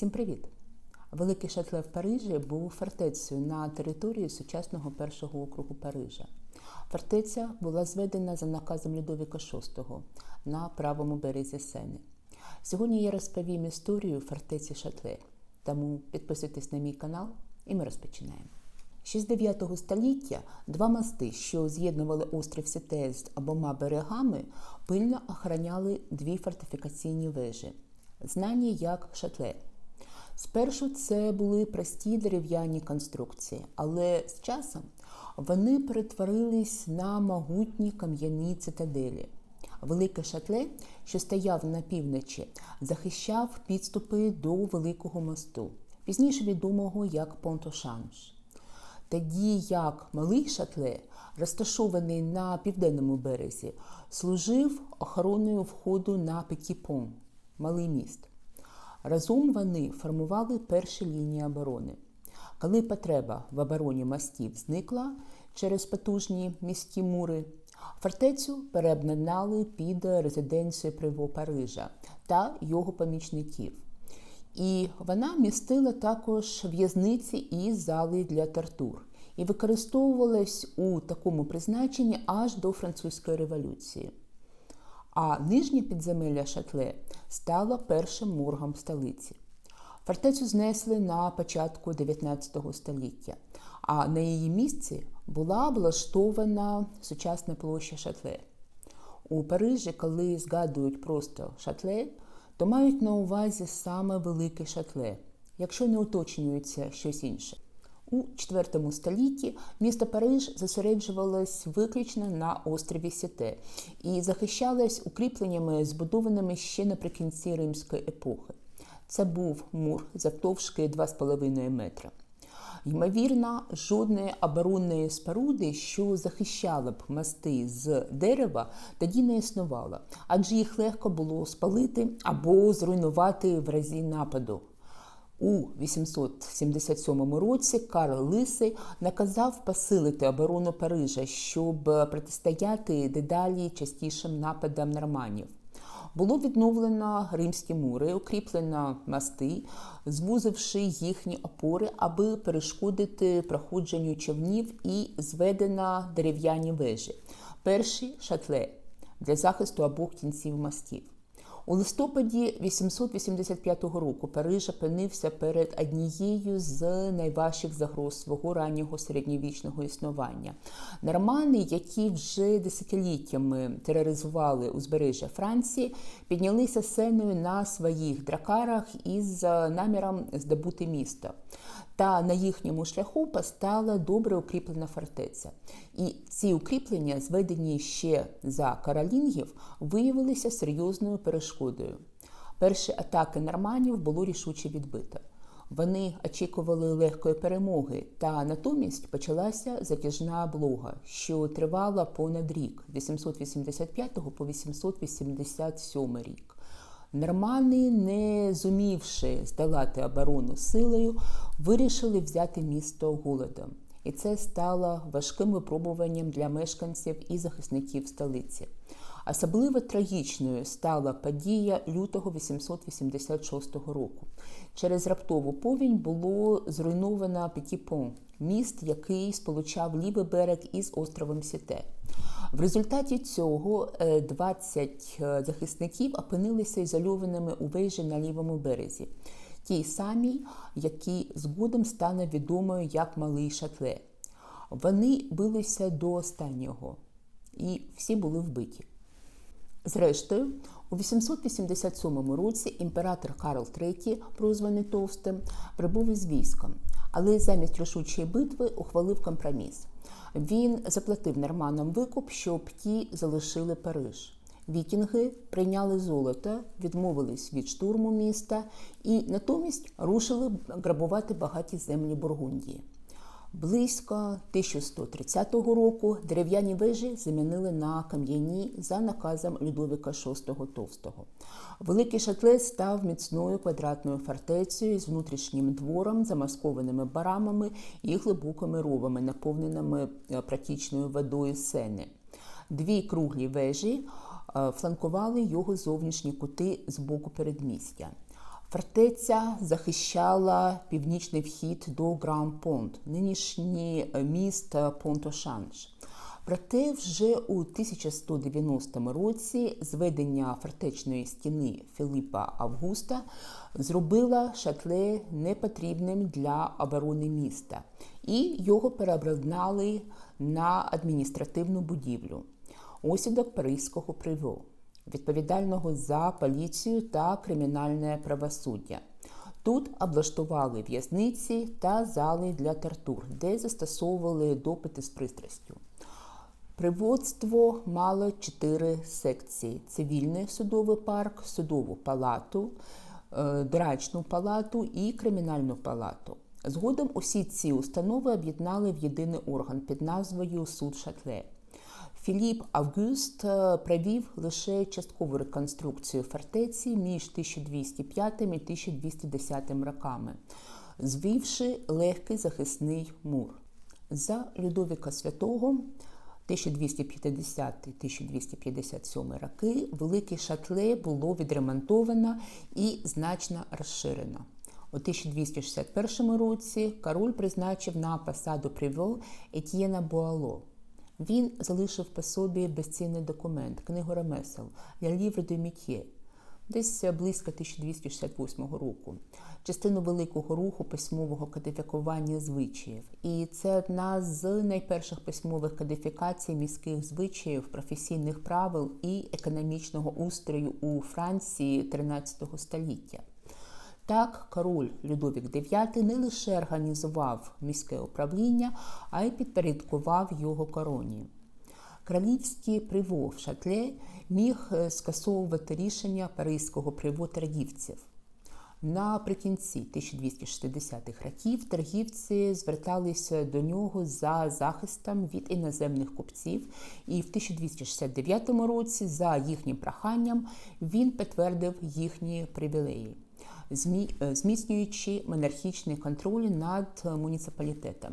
Всім привіт! Великий шатле в Парижі був фортецею на території сучасного першого округу Парижа. Фортеця була зведена за наказом Людовіка VI на правому березі Сени. Сьогодні я розповім історію фортеці Шатле. Тому підписуйтесь на мій канал і ми розпочинаємо. Ще з 9 століття два мости, що з'єднували острів Сіте з обома берегами, пильно охороняли дві фортифікаційні вежі, знані як шатле. Спершу це були прості дерев'яні конструкції, але з часом вони перетворились на могутні кам'яні цитаделі. Велике шатле, що стояв на півночі, захищав підступи до Великого мосту, пізніше відомого як Понтошанш. Тоді як малий шатле, розташований на південному березі, служив охороною входу на Пекіпон, малий міст. Разом вони формували перші лінії оборони. Коли потреба в обороні мостів зникла через потужні міські мури, фортецю переобладнали під резиденцію Приво Парижа та його помічників. І вона містила також в'язниці і зали для тортур, і використовувалась у такому призначенні аж до французької революції. А нижнє підземелля Шатле стало першим моргом столиці. Фортецю знесли на початку 19 століття, а на її місці була облаштована сучасна площа Шатле. У Парижі, коли згадують просто Шатле, то мають на увазі саме велике шатле, якщо не уточнюється щось інше. У IV столітті місто Париж зосереджувалось виключно на острові Сіте і захищалось укріпленнями, збудованими ще наприкінці римської епохи. Це був мур завтовшки 2,5 метра. Ймовірно, жодної оборонної споруди, що захищала б мости з дерева, тоді не існувало, адже їх легко було спалити або зруйнувати в разі нападу. У 877 році Карл Лисий наказав посилити оборону Парижа, щоб протистояти дедалі частішим нападам норманів. Було відновлено римські мури, укріплено мости, звузивши їхні опори, аби перешкодити проходженню човнів і зведено дерев'яні вежі. Перші шатле для захисту обох кінців мостів. У листопаді 885 року Париж опинився перед однією з найважчих загроз свого раннього середньовічного існування. Нормани, які вже десятиліттями тероризували узбережжя Франції, піднялися сценою на своїх дракарах із наміром здобути місто. Та на їхньому шляху постала добре укріплена фортеця. І ці укріплення, зведені ще за каролінгів, виявилися серйозною перешкодою. Перші атаки норманів було рішуче відбито. Вони очікували легкої перемоги, та натомість почалася затяжна облога, що тривала понад рік, 885 по 887 рік. Нормани, не зумівши здолати оборону силою, вирішили взяти місто голодом. І це стало важким випробуванням для мешканців і захисників столиці. Особливо трагічною стала подія лютого 886 року. Через раптову повінь було зруйновано Петіпон, міст, який сполучав лівий берег із островом Сіте. В результаті цього 20 захисників опинилися ізольованими у вежі на лівому березі, тій самій, які згодом стане відомою як Малий Шатле. Вони билися до останнього, і всі були вбиті. Зрештою, у 887 році імператор Карл III, прозваний Товстим, прибув із військом, але замість рішучої битви ухвалив компроміс. Він заплатив норманам викуп, щоб ті залишили Париж. Вікінги прийняли золото, відмовились від штурму міста і натомість рушили грабувати багаті землі Бургундії. Близько 1130 року дерев'яні вежі замінили на кам'яні за наказом Людовіка VI Товстого. Великий шатле став міцною квадратною фортецею з внутрішнім двором, замаскованими барамами і глибокими ровами, наповненими протічною водою сени. Дві круглі вежі фланкували його зовнішні кути з боку передмістя. Фортеця захищала північний вхід до Гран-Понт, нинішній міст Понт-Ошанж. Проте вже у 1190 році зведення фортечної стіни Філіпа Августа зробила шатле непотрібним для оборони міста, і його переобладнали на адміністративну будівлю осідок Паризького приву, відповідального за поліцію та кримінальне правосуддя. Тут облаштували в'язниці та зали для тортур, де застосовували допити з пристрастю. Приводство мало чотири секції: цивільний судовий парк, судову палату, е, драчну палату і кримінальну палату. Згодом усі ці установи об'єднали в єдиний орган під назвою Суд Шатле. Філіп Август е, провів лише часткову реконструкцію фортеці між 1205 і 1210 роками, звівши легкий захисний мур. За Людовіка Святого 1250-1257 роки велике шатле було відремонтовано і значно розширено. У 1261 році король призначив на посаду привел Етьєна Буало. Він залишив по собі безцінний документ, книгу ремесел «La Livre de Métier», десь близько 1268 року, частину великого руху письмового кодифікування звичаїв. І це одна з найперших письмових кодифікацій міських звичаїв, професійних правил і економічного устрою у Франції 13 століття. Так, король Людовік IX не лише організував міське управління, а й підпорядкував його короні. Королівський приво в шатле міг е, скасовувати рішення Паризького приво торгівців. Наприкінці 1260-х років торгівці зверталися до нього за захистом від іноземних купців, і в 1269 році, за їхнім проханням, він підтвердив їхні привілеї. Е, зміцнюючи монархічний контроль над муніципалітетом.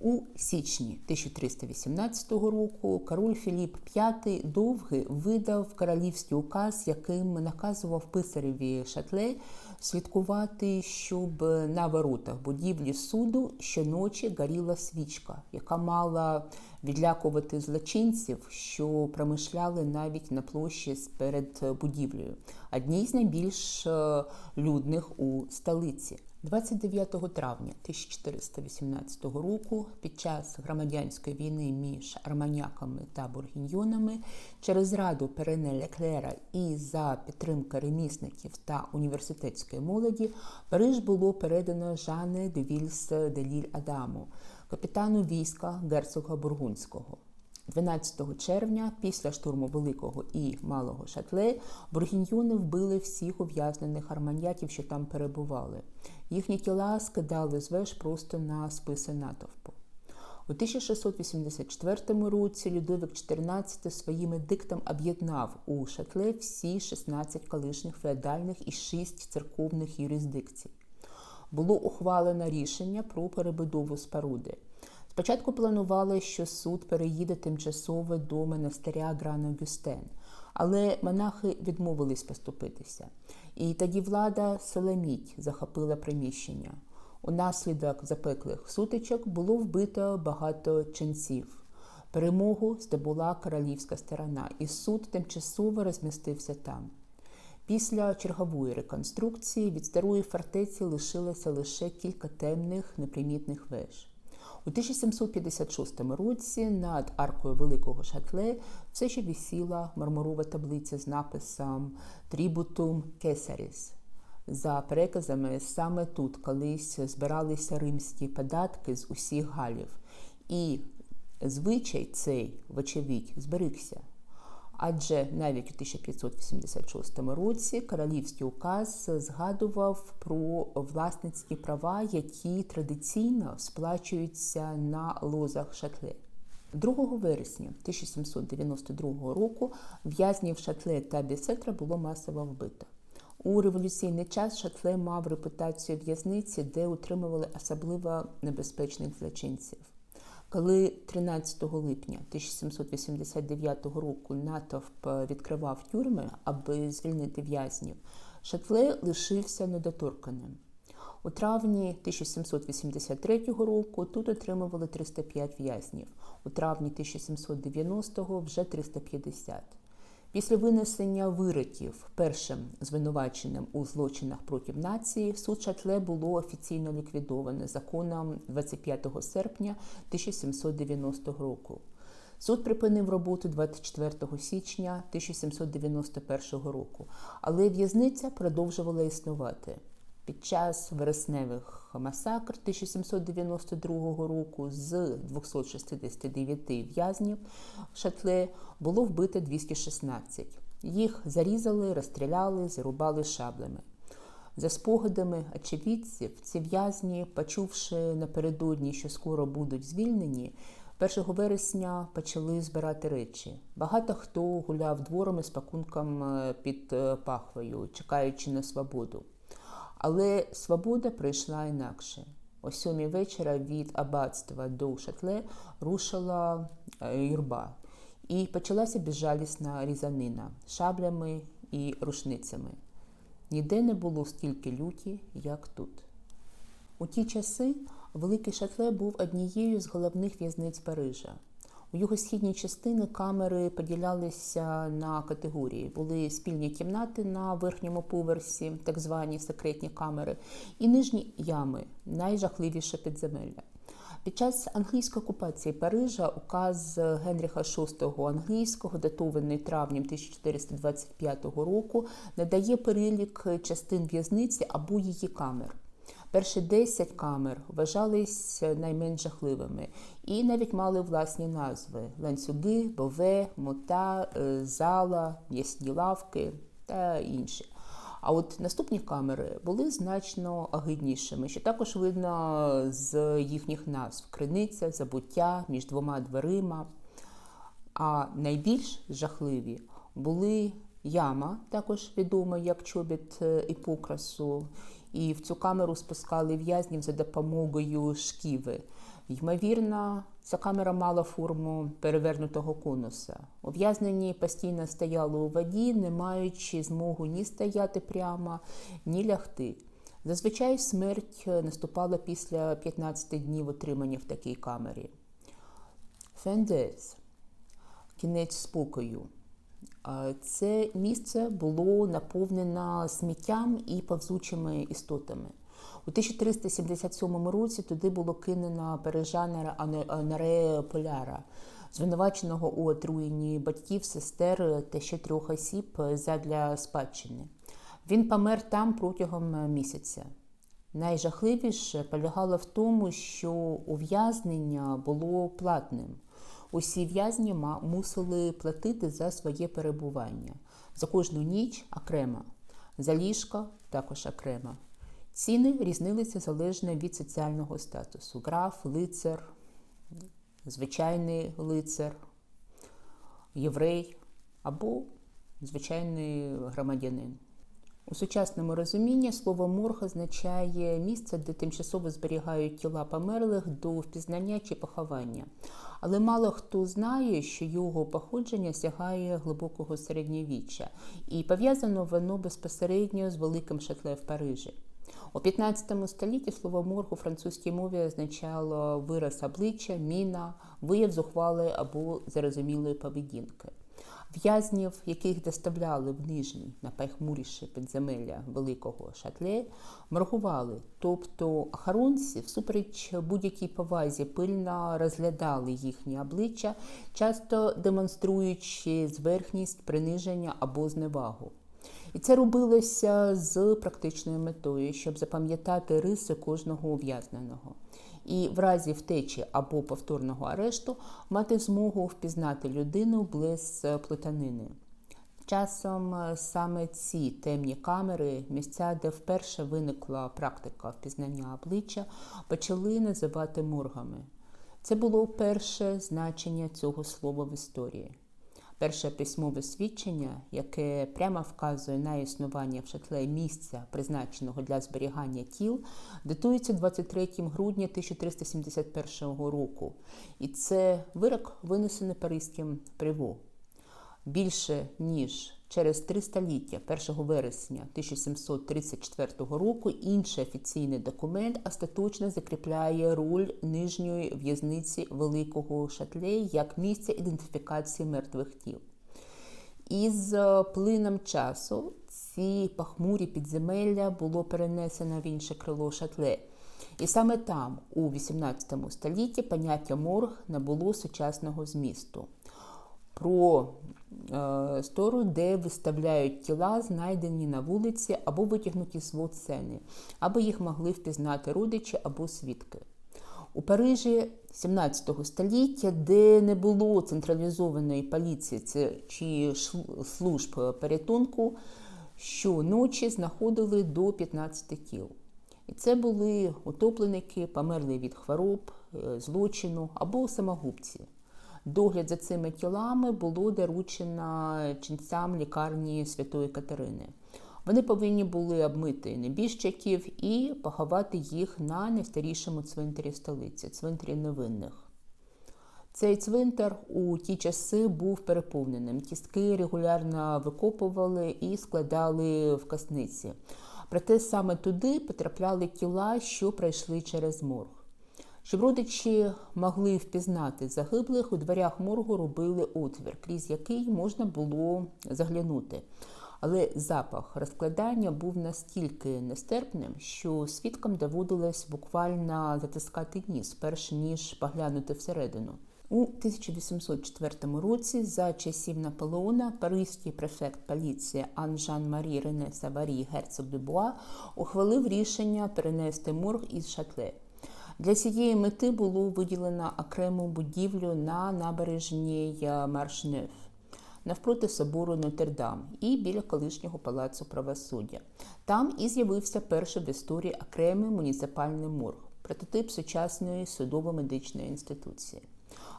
У січні 1318 року король Філіп V довгий видав королівський указ, яким наказував писареві шатле слідкувати, щоб на воротах будівлі суду щоночі горіла свічка, яка мала відлякувати злочинців, що промишляли навіть на площі перед будівлею, одній з найбільш е, людних у столиці. 29 травня 1418 року під час громадянської війни між арманяками та бургіньйонами через раду Перене Леклера і за підтримки ремісників та університетської молоді Париж було передано Жане де Вільс де Ліль Адаму, капітану війська герцога Бургунського. 12 червня, після штурму Великого і Малого Шатле, бургіньйони вбили всіх ув'язнених арманьяків, що там перебували. Їхні тіла скидали з веж просто на списи натовпу. У 1684 році Людовик XIV своїм едиктом об'єднав у шатле всі 16 колишніх феодальних і 6 церковних юрисдикцій. Було ухвалено рішення про перебудову споруди. Спочатку планували, що суд переїде тимчасово до монастиря Грана Гюстен, але монахи відмовились поступитися. І тоді влада Соломіть захопила приміщення. Унаслідок запеклих сутичок було вбито багато ченців. Перемогу здобула королівська сторона, і суд тимчасово розмістився там. Після чергової реконструкції від старої фортеці лишилося лише кілька темних непримітних веж. У 1756 році над аркою Великого Шатле все ще висіла мармурова таблиця з написом Трібутум Кесаріс. За переказами, саме тут колись збиралися римські податки з усіх галів, і звичай цей, вочевидь, зберігся. Адже навіть у 1586 році королівський указ згадував про власницькі права, які традиційно сплачуються на лозах шатле. 2 вересня 1792 року в'язнів шатле та бісетра було масово вбито. У революційний час шатле мав репутацію в'язниці, де утримували особливо небезпечних злочинців. Коли 13 липня 1789 року натовп відкривав тюрми, аби звільнити в'язнів, Шатле лишився недоторканим. У травні 1783 року тут отримували 305 в'язнів, у травні 1790-го вже 350. Після винесення вироків першим звинуваченим у злочинах проти нації суд Шатле було офіційно ліквідоване законом 25 серпня 1790 року. Суд припинив роботу 24 січня 1791 року, але в'язниця продовжувала існувати. Під час вересневих масакр 1792 року з 269 в'язнів в шатле було вбито 216. Їх зарізали, розстріляли, зарубали шаблями. За спогадами очевидців, ці в'язні, почувши напередодні, що скоро будуть звільнені, 1 вересня почали збирати речі. Багато хто гуляв дворами з пакунком е, під е, пахвою, чекаючи на свободу. Але свобода прийшла інакше. О сьомій вечора від аббатства до шатле рушила е, юрба, і почалася безжалісна різанина шаблями і рушницями. Ніде не було стільки люті, як тут. У ті часи Великий Шатле був однією з головних в'язниць Парижа. У його східній частині камери поділялися на категорії. Були спільні кімнати на верхньому поверсі, так звані секретні камери, і нижні ями, найжахливіше підземелля. Під час англійської окупації Парижа указ Генріха VI англійського, датований травнем 1425 року, надає перелік частин в'язниці або її камер. Перші 10 камер вважались найменш жахливими і навіть мали власні назви: ланцюги, бове, мота, е, зала, м'ясні лавки та інші. А от наступні камери були значно огиднішими, що також видно з їхніх назв: криниця, забуття між двома дверима. А найбільш жахливі були яма, також відома як чобіт Іпокрасу, і в цю камеру спускали в'язнів за допомогою шківи. Ймовірно, ця камера мала форму перевернутого конуса. Ув'язнені постійно стояли у воді, не маючи змогу ні стояти прямо, ні лягти. Зазвичай смерть наступала після 15 днів отримання в такій камері. Фендес кінець спокою. Це місце було наповнено сміттям і повзучими істотами. У 1377 році туди було кинено парижанера Анаре Поляра, звинуваченого у отруєнні батьків, сестер та ще трьох осіб задля спадщини. Він помер там протягом місяця. Найжахливіше полягало в тому, що ув'язнення було платним. Усі в'язні мусили платити за своє перебування. За кожну ніч окремо, за ліжко також окремо. Ціни різнилися залежно від соціального статусу: граф, лицар, звичайний лицар, єврей або звичайний громадянин. У сучасному розумінні слово морг означає місце, де тимчасово зберігають тіла померлих до впізнання чи поховання. Але мало хто знає, що його походження сягає глибокого середньовіччя, і пов'язано воно безпосередньо з великим шатле в Парижі. У 15 столітті слово морг у французькій мові означало вираз обличчя, міна, вияв зухвалої або зарозумілої поведінки. В'язнів, яких доставляли в нижній найпайхмуріше підземелля великого шатле, моргували, тобто охоронці, всупереч будь-якій повазі, пильно розглядали їхні обличчя, часто демонструючи зверхність, приниження або зневагу. І це робилося з практичною метою, щоб запам'ятати риси кожного ув'язненого і в разі втечі або повторного арешту мати змогу впізнати людину без плутанини. Часом е, саме ці темні камери, місця, де вперше виникла практика впізнання обличчя, почали називати моргами. Це було перше значення цього слова в історії. Перше письмове свідчення, яке прямо вказує на існування в шатле місця, призначеного для зберігання тіл, датується 23 грудня 1371 року. І це вирок винесений Паризьким приво. Більше ніж через три століття, 1 вересня 1734 року, інший офіційний документ остаточно закріпляє роль нижньої в'язниці Великого Шатле як місця ідентифікації мертвих тіл. Із е, плином часу ці пахмурі підземелля було перенесено в інше крило шатле. І саме там, у XVIII столітті, поняття морг набуло сучасного змісту. Про е, стору, де виставляють тіла, знайдені на вулиці або витягнуті з сцени, або їх могли впізнати родичі або свідки. У Парижі 17 століття, де не було централізованої поліції чи служб порятунку, щоночі знаходили до 15 тіл. І це були утопленики, померли від хвороб, е, злочину або самогубці. Догляд за цими тілами було доручено ченцям лікарні Святої Катерини. Вони повинні були обмити небіжчиків і поховати їх на найстарішому цвинтарі столиці цвинтарі невинних. Цей цвинтар у ті часи був переповненим. Кістки регулярно викопували і складали в касниці. Проте саме туди потрапляли тіла, що пройшли через морг. Щоб родичі могли впізнати загиблих, у дверях моргу робили отвір, крізь який можна було заглянути. Але запах розкладання був настільки нестерпним, що свідкам доводилось буквально затискати ніс, перш ніж поглянути всередину. У 1804 році, за часів Наполеона, паризький префект поліції Ан-Жан Марі Рене Саварі Герцог Дебуа ухвалив рішення перенести морг із шатле. Для цієї мети було виділено окрему будівлю на набережній Маршнеф навпроти собору Нотр-Дам і біля колишнього палацу правосуддя. Там і з'явився перший в історії окремий муніципальний морг, прототип сучасної судово-медичної інституції.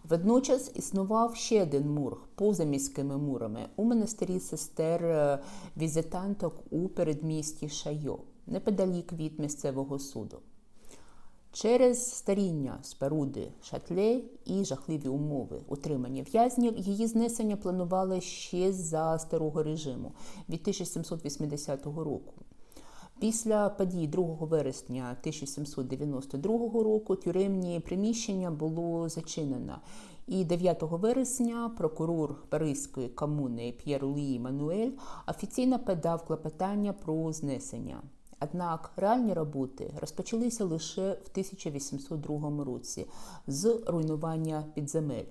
Водночас існував ще один мург поза міськими мурами у монастирі сестер е, візитанток у передмісті Шайо, неподалік від місцевого суду. Через старіння споруди шатле і жахливі умови утримання в'язнів її знесення планували ще за старого режиму від 1780 року. Після подій 2 вересня 1792 року тюремні приміщення було зачинено. І 9 вересня прокурор Паризької комуни П'єр Луї Мануель офіційно подав клопотання про знесення. Однак реальні роботи розпочалися лише в 1802 році з руйнування підземель.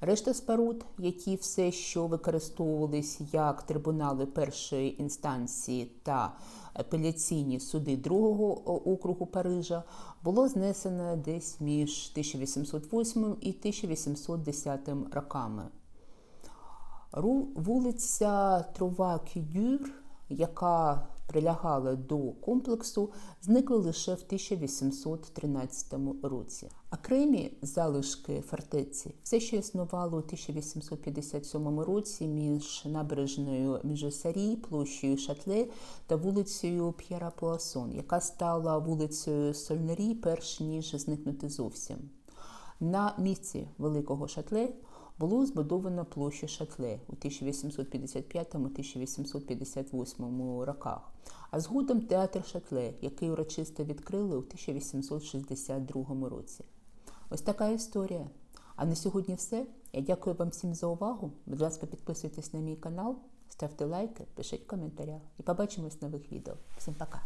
Решта споруд, які все, що використовувались як трибунали першої інстанції та апеляційні суди другого округу Парижа, було знесено десь між 1808 і 1810 роками. Вулиця Трова Кюдюр, яка прилягали до комплексу, зникли лише в 1813 році. Окремі залишки фортеці все ще існувало у 1857 році між набережною Міжосарі, площею Шатле та вулицею П'єра Пуасон, яка стала вулицею Сольнері, перш ніж зникнути зовсім. На місці Великого Шатле було збудовано площу Шатле у 1855-1858 роках, а згодом театр Шатле, який урочисто відкрили у 1862 році. Ось така історія. А на сьогодні все. Я дякую вам всім за увагу. Будь ласка, підписуйтесь на мій канал, ставте лайки, пишіть в коментарях і побачимось в нових відео. Всім пока!